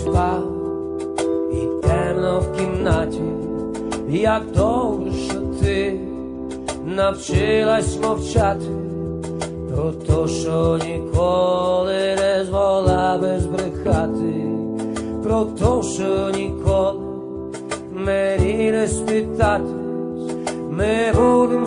Впав і темно в кімнаті, як що ти навчилась мовчати про те, що ніколи не змогла би збрехати, про те, що ніколи мені не спитатись, ми будем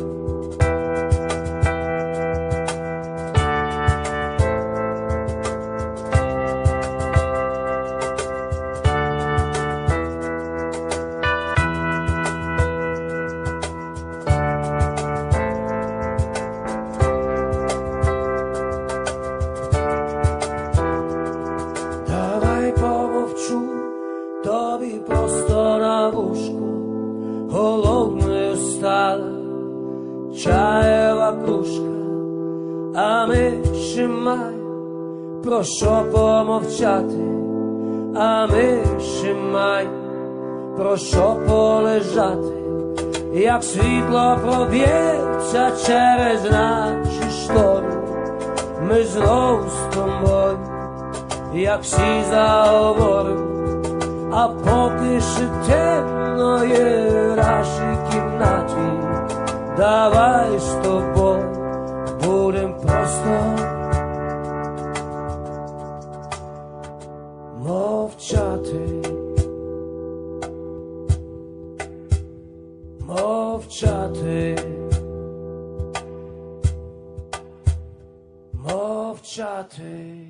Чаєва кружка, а ми ще маємо про що помовчати, а ми ще маємо про що полежати, як світло проб'ється через наші штори, ми знов з тобою як всі заговоримо, а поки ще темно є кімнаті, давай з тобою будем просто мовчати, мовчати. Мовчати.